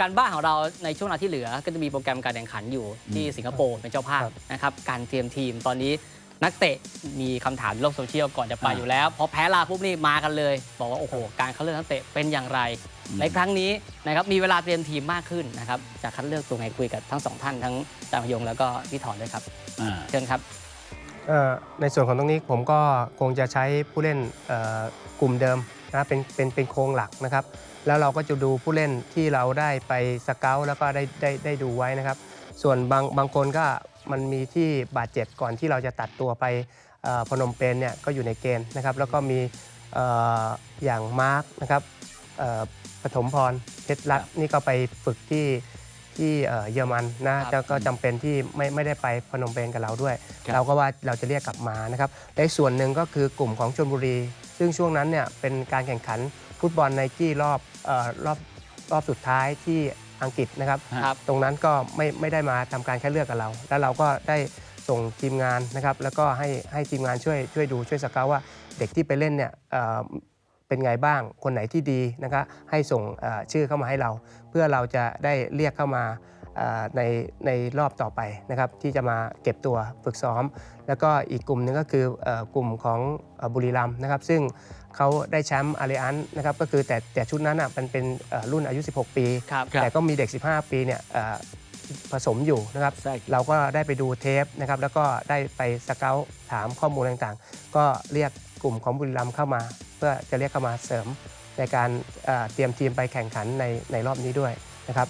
การบ้านของเราในช่วงเวลาที่เหลือ ก็จะมีโปรแกรมการแข่งขันอยู่ที่สิงคโปร์เป็นเจ้าภาพครับนะครับการเตรียมทีมตอนนี้นักเตะมีคำถามในโลกโซเชียลก่อนจะไปอ่าอยู่แล้ว พอแพ้ลาปุ๊บนี่มากันเลย บอกว่าโอ้โหการคัดเลือกนักเตะเป็นอย่างไรอืมในครั้งนี้นะครับมีเวลาเตรียมทีมมากขึ้นนะครับจะคัดเลือกตัวไงคุยกับทั้งสองท่านทั้งจางพยงแล้วก็พี่ถอนด้วยครับอ่าเชิญครับเอ่อในส่วนของตรงนี้ผมก็คงจะใช้ผู้เล่นเอ่อกลุ่มเดิมนะเป็นเป็นเป็นโครงหลักนะครับ แล้วเราก็จะดูผู้เล่นที่เราได้ไปสเกลแล้วก็ได้ได้ได้ดูไว้นะครับ ส่วนบางบางคนก็มันมีที่บาดเจ็บก่อนที่เราจะตัดตัวไปเอ่อพนมเปญเนี่ยก็อยู่ในเกณฑ์นะครับ แล้วก็มีเอ่ออย่างมาร์กนะครับเอ่อปฐมพรเพชรรัตน์นี่ก็ไปฝึกที่ที่เอ่อเยอรมันนะครับแล้วก็จำเป็นที่ไม่ไม่ได้ไปพนมเปญกับเราด้วยครับเราก็ว่าเราจะเรียกกลับมานะครับและอีกส่วนหนึ่งก็คือกลุ่มของชลบุรี ซึ่งช่วงนั้นเนี่ยเป็นการแข่งขัน ฟุตบอลไนกี้รอบเออรอบรอบสุดท้ายที่อังกฤษนะครับ ครับ ตรงนั้นก็ไม่ไม่ได้มาทำการคัดเลือกกับเรา แล้วเราก็ได้ส่งทีมงานนะครับ แล้วก็ให้ให้ทีมงานช่วยช่วยดูช่วยสเกาว่าเด็กที่ไปเล่นเนี่ยเอ่อเป็นไงบ้าง คนไหนที่ดีนะครับให้ส่งเอ่อชื่อเข้ามาให้เรา เพื่อเราจะได้เรียกเข้ามาเอ่อในในรอบต่อไปนะครับ ที่จะมาเก็บตัวฝึกซ้อม แล้วก็อีกกลุ่มหนึ่งก็คือเอ่อกลุ่มของเอ่อบุรีรัมย์นะครับ ซึ่ง เขาได้แชมป์อารีอันนะครับก็คือแต่แต่ชุดนั้นอะมันเป็นเอ่อรุ่นอายุ 16 ปีครับครับแต่ก็มีเด็ก 15 ปีเนี่ยเอ่อผสมอยู่นะครับใช่เราก็ได้ไปดูเทปนะครับ แล้วก็ได้ไปสเกลถามข้อมูลต่างๆ ก็เรียกกลุ่มของบุรีรัมย์เข้ามา เพื่อจะเรียกเข้ามาเสริมในการเอ่อเตรียมทีมไปแข่งขันในในรอบนี้ด้วยนะครับ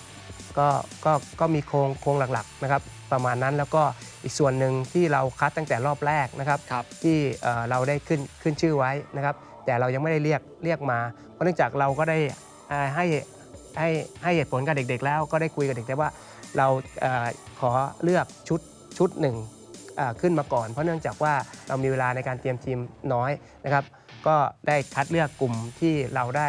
ก็ก็ก็มีโครงโครงหลักๆนะครับ ประมาณนั้นแล้วก็อีกส่วนหนึ่งที่เราคัดตั้งแต่รอบแรกนะครับครับที่เอ่อเราได้ขึ้นขึ้นชื่อไว้นะครับ แต่เรายังไม่ได้เรียกเรียกมา เพราะเนื่องจากเราก็ได้อ่าให้ให้ให้เหตุผลกับเด็ก ๆ แล้วก็ได้คุยกับเด็กๆว่าเราเอ่อขอเลือกชุดชุดหนึ่งอ่าขึ้นมาก่อน เพราะเนื่องจากว่าเรามีเวลาในการเตรียมทีมน้อยนะครับ ก็ได้คัดเลือกกลุ่มที่เราได้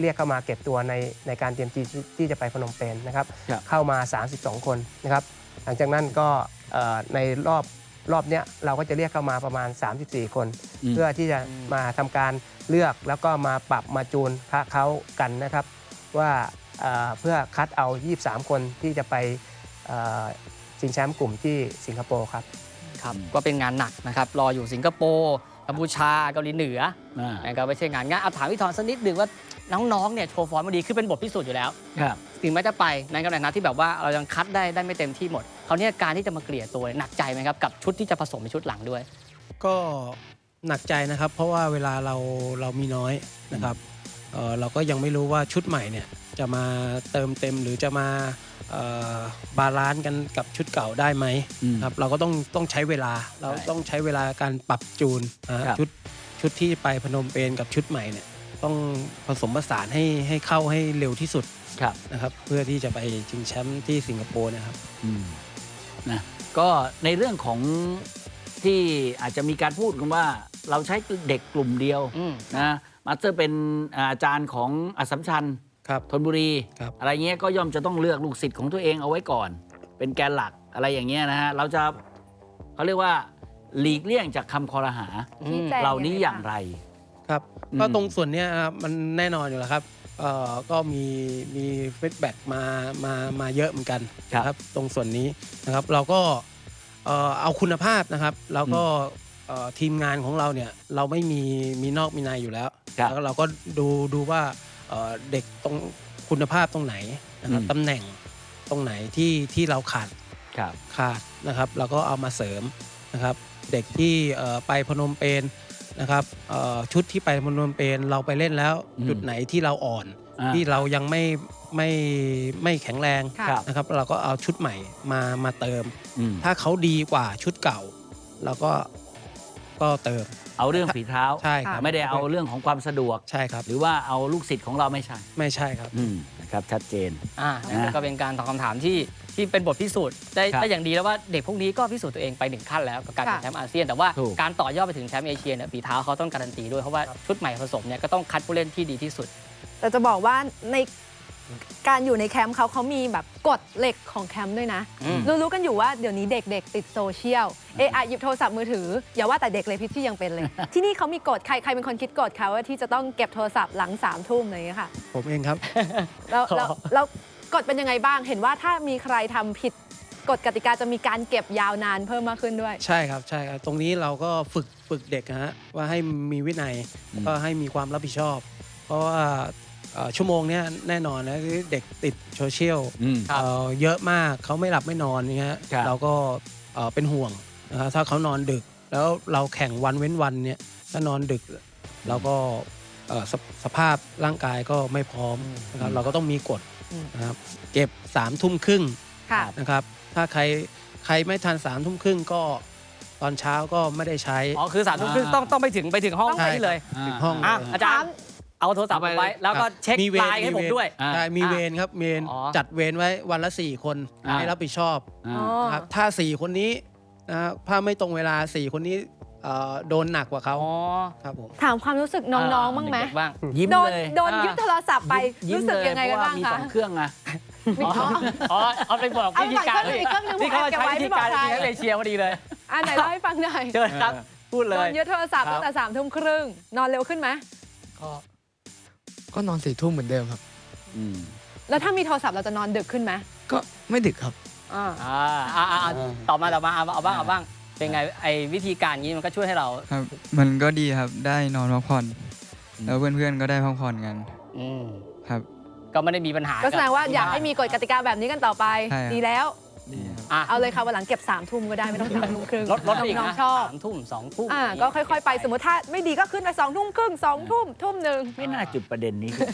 เรียกเข้ามาเก็บตัวในในการเตรียมทีมที่ที่จะไปพนมเปญนะครับครับ เข้ามา 32 คนนะครับ หลังจากนั้นก็เอ่อในรอบรอบเนี้ยเราก็จะเรียกเข้ามาประมาณ 34 คนอืมเพื่อที่จะมาทำการ เลือกแล้วก็มาปรับมาจูนคะเขากันนะครับ ว่าเอ่อเพื่อคัดเอา 23 คนที่จะไปเอ่อชิงแชมป์กลุ่มที่สิงคโปร์ครับครับก็เป็นงานหนักนะครับ รออยู่สิงคโปร์กัมพูชาเกาหลีเหนืออ่านะครับไม่ใช่งานง่ายเอาถามพี่ธรสักนิดหนึ่งว่าน้องๆเนี่ยโชว์ฟอร์มมาดีคือเป็นบทพิสูจน์อยู่แล้วครับถึงแม้จะไปในกำแหน่งนั้นที่แบบว่าเรายังคัดได้ได้ไม่เต็มที่หมดเขาวเนี่ยการที่จะมาเกลี่ยตัวเนี่ยหนักใจไหมครับกับชุดที่จะผสมในชุดหลังด้วย ก็ หนักใจนะครับ เพราะว่าเวลาเราเรามีน้อยนะครับเอ่อเราก็ยังไม่รู้ว่าชุดใหม่เนี่ยจะมาเติมเต็มหรือจะมาเอ่อบาลานซ์กันกับชุดเก่าได้ไหมอืมครับเราก็ต้องต้องใช้เวลาเราใช่ต้องใช้เวลาการปรับจูนนะฮะครับ ชุดชุดที่ไปพนมเปญกับชุดใหม่เนี่ยต้องผสมผสานให้ให้เข้าให้เร็วที่สุดครับ นะครับเพื่อที่จะไปชิงแชมป์ที่สิงคโปร์นะครับ อืมนะก็ในเรื่องของที่อาจจะมีการพูดกันว่า เราใช้เด็กกลุ่มเดียวอืมนะมาสเตอร์เป็นอาจารย์ของอัสสัมชัญครับธนบุรีครับอะไรเงี้ยก็ย่อมจะต้องเลือกลูกศิษย์ของตัวเองเอาไว้ก่อน เป็นแกนหลักอะไรอย่างเงี้ยนะฮะเราจะเขาเรียกว่าหลีกเลี่ยงจากคำคอรหาอืมแจงเหล่านี้ยังไงอย่างบ้างไรครับอืมก็ตรงส่วนเนี้ยครับมันแน่นอนอยู่แล้วครับเอ่อก็มีมีฟีดแบ็กมามามาเยอะเหมือนกันครับนะครับตรงส่วนนี้นะครับ เราก็เอ่อเอาคุณภาพนะครับ แล้วก็ เอ่อทีมงานของเราเนี่ยเราไม่มีมีนอกมีในอยู่แล้วครับ แล้วเราก็ดูดูว่าเอ่อเด็กตรงคุณภาพตรงไหนนะครับอืม ตำแหน่งตรงไหนที่ที่เราขาดครับ ขาดนะครับเราก็เอามาเสริมนะครับ เด็กที่เอ่อไปพนมเปญนะครับเอ่อชุดที่ไปพนมเปญเราไปเล่นแล้ว อืม จุดไหนที่เราอ่อน อ่า ที่เรายังไม่ไม่ไม่แข็งแรงค่ะ ครับ นะครับ เราก็เอาชุดใหม่มามาเติม อืม ถ้าเขาดีกว่าชุดเก่า เราก็ ก็เติม เอาเรื่องฝีเท้าใช่ครับ ไม่ได้เอาเรื่องของความสะดวก ใช่ครับ หรือว่าเอาลูกศิษย์ของเราไม่ใช่ไม่ใช่ครับ อืมนะครับชัดเจน อ่านะก็เป็นการตอบคำถามที่ที่เป็นบทพิสูจน์ได้ครับได้อย่างดีแล้วว่าเด็กพวกนี้ก็พิสูจน์ตัวเองไปหนึ่งขั้นแล้วกับการเป็นค่ะ แชมป์อาเซียน แต่ว่าถูก การต่อยอดไปถึงแชมป์เอเชียเนี่ยฝีเท้าเขาต้องการันตีด้วยเพราะว่าชุดใหม่ผสมเนี่ยก็ต้องคัดผู้เล่นที่ดีที่สุด แต่จะบอกว่าใน การอยู่ในแคมป์เขาเขามีแบบกฎเหล็กของแคมป์ด้วยนะอืมรู้ๆกันอยู่ว่าเดี๋ยวนี้เด็กๆ ติดโซเชียลเอะอะหยิบโทรศัพท์มือถือ อย่าว่าแต่เด็กเลยพี่ที่ยังเป็นเลย ที่นี่เขามีกฎใครใครเป็นคนคิดกฎเขาว่าที่จะต้องเก็บโทรศัพท์หลังสามทุ่มอะไรอย่างเงี้ยค่ะ ผมเองครับ แล้วแล้วแล้วกฎเป็นยังไงบ้างเห็นว่าถ้ามีใครทำผิดกฎกติกาจะมีการเก็บยาวนานเพิ่มมากขึ้นด้วย ใช่ครับใช่ครับตรงนี้เราก็ฝึกฝึกเด็กนะฮะว่าให้มีวินัยอืมก็ให้มีความรับผิดชอบ เพราะว่าเอ่อ ชั่วโมงเนี้ยแน่นอนนะคือเด็กติดโซเชียลอืมครับเอ่อเยอะมากเขาไม่หลับไม่นอนเนี่ยฮะครับเราก็เอ่อเป็นห่วงนะครับถ้าเขานอนดึก แล้วเราแข่งวันเว้นวันเนี่ยถ้านอนดึกเราก็เอ่อสภสภาพร่างกายก็ไม่พร้อมนะครับเราก็ต้องมีกฎอืมนะครับเก็บสามทุ่มครึ่งค่ะนะครับถ้าใครใครไม่ทันสามทุ่มครึ่งก็ตอนเช้าก็ไม่ได้ใช้อ๋อคือสามทุ่มครึ่งต้องต้องไปถึงไปถึงห้องต้องไปนี่เลยถึงห้องอะเลยอาจารย์ เอาโทรศัพท์ผมไว้แล้วก็เช็คมีเวรไลน์ให้ผมด้วยอ่าใช่มีอะเวรครับเวรอ๋อจัดเวรไว้วันละ 4 คนอ่า ให้รับผิดชอบอ่า อ๋อ นะครับถ้า 4 คนนี้นะครับถ้าไม่ตรงเวลา 4 คนนี้เอ่อโดนหนักกว่าเขาอ๋อครับผม ถามความรู้สึกน้องๆบ้างไหมเด็กๆบ้างยิ้มโดนเลยโดนอ่ายึยึดโทรศัพท์ไปยิ้มรู้สึกเลยยังไงกันเพราะบ้างว่ามีคะสองเครื่องอะ มีท้อง อ๋อเอาไปบอกเอาวิไปธีบอกการอีกเครื่องหนึ่งที่เขาผมแอบใช้วิธีการเก็บไว้ที่ไม่บอกใครให้เอเชียพอดีเลย อ่าไหนเล่าให้ฟังหน่อยเชิญครับพูดเลโดย นยึดโทรศัพท์ครับตั้งแต่สามทุ่มครึ่งนอนเร็วขึ้นไหม ก็ ก็นอนสี่ทุ่มเหมือนเดิมครับ อืมแล้วถ้ามีโทรศัพท์เราจะนอนดึกขึ้นไหมก็ไม่ดึกครับอ่าอ่าอ่าอ่าอ่าต่อมาต่อมาเอาเอาบ้างเอาบ้างเป็นไงไอ้วิธีการนี้มันก็ช่วยให้เราครับ มันก็ดีครับ ได้นอนพักผ่อนอืมแล้วเพื่อนๆก็ได้พักผ่อนกัน อืมครับ ก็ไม่ได้มีปัญหาก็แสดงว่าบอยากให้มีกฎกติกาแบบนี้กันต่อไป ใช่ครับ ดีแล้ว ดีครับอะเอาเลยค่ะวันหลังเก็บ3ามทุ่มก็ได้ไม่ต้องสามทุ่มครึ่งลดลดไปอีกน้องนะๆชอบ สามทุ่มสองทุ่มอ่าก็ค่อยๆไปสมมติถ้าไม่ดีก็ขึ้นไปสองทุ่มครึ่งสองทุ่มทุ่มหนึ่ง ไม่น่าจุดประเด็นนี้ขึ้น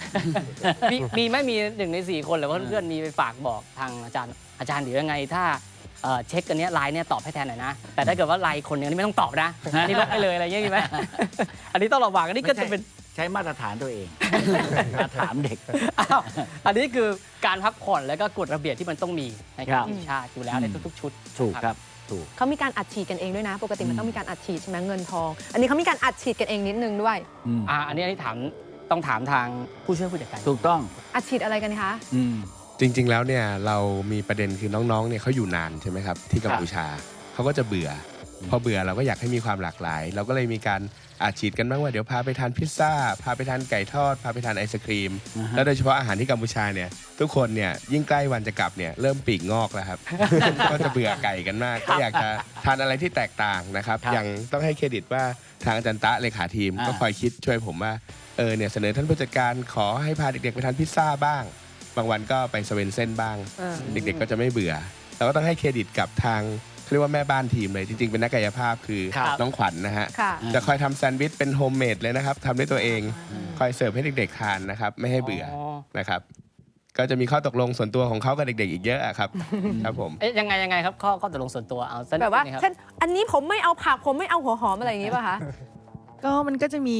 มีมีไหม่มีหนึ่งในสี่คนหรือว่าเพื่อนๆมีไปฝากบอกทางอาจารย์อาจารย์เดี๋ยวยังไงถ้าเอ่อเช็คกันเนี้ยไลน์เนี่ยตอบให้แทนหน่อยนะ แต่ถ้าเกิดว่าไลน์คนหนึงอันนี้ไม่ต้องตอบนะอันนี้ลบไปเลยอะไรอย่างเงี้ยมีไหม อันนี้ต้องระวังอันนี้ก็จะเป็น ใช้มาตรฐานตัวเอง มาถามเด็ก อ้าวอันนี้คือการพักผ่อนแล้วก็กฎระเบียบที่มันต้องมีในครัการบทีมชาติอยู่แล้วในอืมทุกๆชุด ถูกครับ ถูก เขามีการอัดฉีดกันเองด้วยนะ ปกติมันอืมต้องมีการอัดฉีดใช่ไหมเงินทอง อันนี้เขามีการอัดฉีดกันเองนิดนึงด้วย อืมอ่าอันนี้อันนี้ถามต้องถามทางผู้ช่วยผู้จัดการ ถูกต้อง อัดฉีดอะไรกันคะ อืม จริง ๆ แล้วเนี่ยเรามีประเด็นคือน้องๆเนี่ยเขาอยู่นานใช่ไหมครับที่กัมพูชาเขาก็จะเบื่ออม พอเบื่อเราก็อยากให้มีความหลากหลาย เราก็เลยมีการอาฉีดกันบ้างว่าเดี๋ยวพาไปทานพิซซ่า พาไปทานไก่ทอด พาไปทานไอศครีมอ่าฮะแล้วโดยเฉพาะอาหารที่กัมพูชาเนี่ยทุกคนเนี่ยยิ่งใกล้วันจะกลับเนี่ยเริ่มปีกงอกแล้วครับ ก็จะเบื่อไก่กันมาก ก็อยากจะทานอะไรที่แตกต่างนะครับครับอย่างต้องให้เครดิตว่าทางอาจารย์ตะเลขาทีมอ่าก็คอยคิดช่วยผมว่าเออเนี่ยเสนอท่านผู้จัดการขอให้พาเด็กๆไปทานพิซซ่าบ้าง บางวันก็ไปสเวนเซ่นบ้างอ่าเด็กๆก็จะไม่เบื่อเราก็ต้องให้เครดิตกับทาง เขาเรียกว่าแม่บ้านทีมเลย จริง ๆ เป็นนักกายภาพคือครับน้องขวัญนะฮะ ค่ะจะคอยทำแซนด์วิชเป็นโฮมเมดเลยนะครับทำด้วยตัวเอง คอยเสิร์ฟให้เด็ก ๆ ทานนะครับ ไม่ให้เบื่ออ นะครับ ก็จะมีข้อตกลงส่วนตัวของเขากับเด็ก ๆ อีกเยอะอะครับ ครับผม เอ๊ะยังไงยังไงครับข้อข้อตกลงส่วนตัวเอาสักนิดแบบว่านึงครับเช่นอันนี้ผมไม่เอาผักผมไม่เอาหัวหอมอะไรอย่างนี้ป่ะคะ ก็มันก็จะมี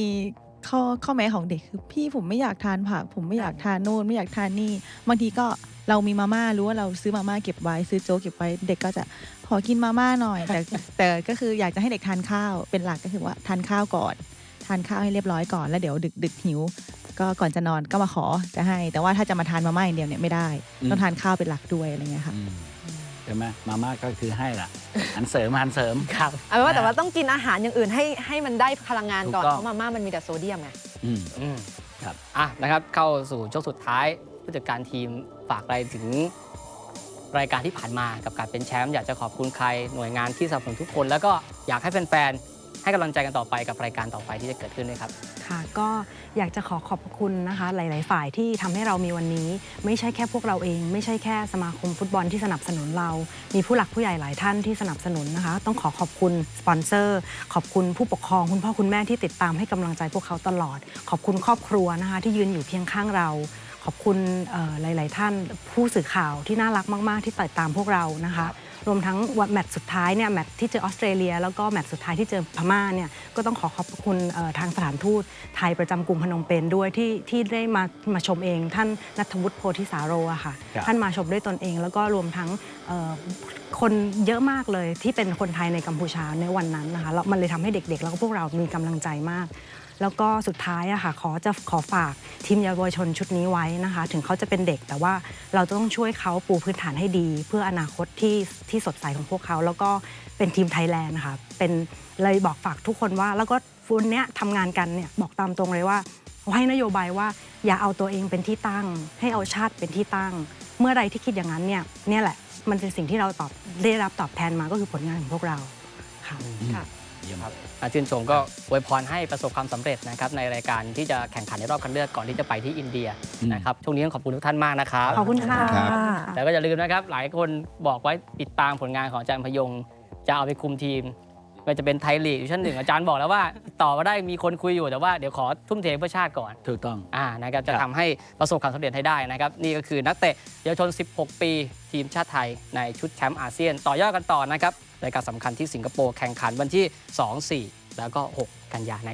ข้อข้อแม้ของเด็กคือพี่ผมไม่อยากทานผักผมไม่อยากทานโน่นไม่อยากทานนี่บางทีก็ เรามีมาม่ารู้ว่าเราซื้อมาม่าเก็บไว้ซื้อโจ๊กเก็บไว้เด็กก็จะขอกินมาม่าหน่อย แต่แต่ก็คืออยากจะให้เด็กทานข้าวเป็นหลักก็คือว่าทานข้าวก่อน ทานข้าวให้เรียบร้อยก่อนแล้วเดี๋ยวดึกดึกหิว ก็ก่อนจะนอนก็มาขอจะให้ แต่ว่าถ้าจะมาทานมาม่าอย่างเดียวเนี่ยไม่ได้อืมต้องทานข้าวเป็นหลักด้วยอะไรเงี้ยค่ะอืมใช่ไหมมาม่าก็คือให้ล่ะหันเสริมหันเสริมครับเอาเป็นว่าแต่ว่าต้องกินอาหารอย่างอื่นให้ให้มันได้พลังงานก่อนถูกต้องเพราะมาม่ามันมีแต่โซเดียมไงอืมอืมครับอะนะครับเข้าสู่ช่วงสุดท้าย ผู้จัดการทีมฝากอะไรถึงรายการที่ผ่านมากับการเป็นแชมป์อยากจะขอบคุณใครหน่วยงานที่สนับสนุนทุกคน แล้วก็อยากให้แฟนๆให้กำลังใจกันต่อไปกับรายการต่อไปที่จะเกิดขึ้นด้วยครับค่ะก็อยากจะขอขอบคุณนะคะ หลาย ๆ ฝ่ายที่ทำให้เรามีวันนี้ ไม่ใช่แค่พวกเราเอง ไม่ใช่แค่สมาคมฟุตบอลที่สนับสนุนเรา มีผู้หลักผู้ใหญ่หลายท่านที่สนับสนุนนะคะ ต้องขอขอบคุณสปอนเซอร์ ขอบคุณผู้ปกครองคุณพ่อคุณแม่ที่ติดตามให้กำลังใจพวกเขาตลอด ขอบคุณครอบครัวนะคะที่ยืนอยู่เคียงข้างเรา ขอบคุณเอ่อหลาย ๆ ท่านผู้สื่อข่าวที่น่ารักมาก ๆ ที่ติดตามพวกเรานะคะ รวมทั้งวันแมตช์สุดท้ายเนี่ยแมตช์ที่เจอออสเตรเลีย แล้วก็แมตช์สุดท้ายที่เจอพม่าเนี่ยก็ต้องขอขอบคุณเอ่อทางสถานทูตไทยประจำกรุงพนมเปญด้วยที่ที่ได้มามาชมเอง ท่านนัทวุฒิโพธิสาโรอะค่ะครับท่านมาชมด้วยตนเอง แล้วก็รวมทั้งเอ่อคนเยอะมากเลยที่เป็นคนไทยในกัมพูชาในวันนั้นนะคะแล้วมันเลยทำให้เด็ก ๆ แล้วก็พวกเรามีกำลังใจมาก แล้วก็สุดท้ายอะค่ะขอจะขอฝากทีมเยาวชนชุดนี้ไว้นะคะ ถึงเขาจะเป็นเด็กแต่ว่าเราจะต้องช่วยเขาปูพื้นฐานให้ดี เพื่ออนาคตที่ที่สดใสของพวกเขา แล้วก็เป็นทีมไทยแลนด์นะคะเป็นเลยบอกฝากทุกคนว่า แล้วก็วันเนี้ยทำงานกันเนี่ยบอกตามตรงเลยว่าให้นโยบายว่าอย่าเอาตัวเองเป็นที่ตั้ง ให้เอาชาติเป็นที่ตั้ง เมื่อไรที่คิดอย่างนั้นเนี่ยเนี่ยแหละมันเป็นสิ่งที่เราตอบได้รับตอบแทนมาก็คือผลงานของพวกเราค่ะ ค่ะเยี่ยมอาชื่นชมก็อวยพรให้ประสบความสำเร็จนะครับในรายการที่จะแข่งขันในรอบคัดเลือกก่อนที่จะไปที่อินเดียอืมนะครับช่วงนี้ต้องขอบคุณทุกท่านมากนะครับขอบคุณค่ะครับแต่ก็อย่าลืมนะครับ หลายคนบอกไว้ติดตามผลงานของอาจารย์พยงจะเอาไปคุมทีมไม่ว่าจะเป็นไทยลีกดิวิชั่นหนึ่งอาจารย์บอกแล้วว่าติดต่อมาได้มีคนคุยอยู่แต่ว่าเดี๋ยวขอทุ่มเทเพื่อชาติก่อน ถูกต้องอ่านะครับจะครับทำให้ประสบความสำเร็จให้ได้นะครับ นี่ก็คือนักเตะเยาวชน 16 ปี ทีมชาติไทยในชุดแชมป์อาเซียน ต่อยอดกันต่อนะครับ รายการสำคัญที่สิงคโปร์แข่งขันวันที่ 2 4 แล้วก็ 6 กันยายน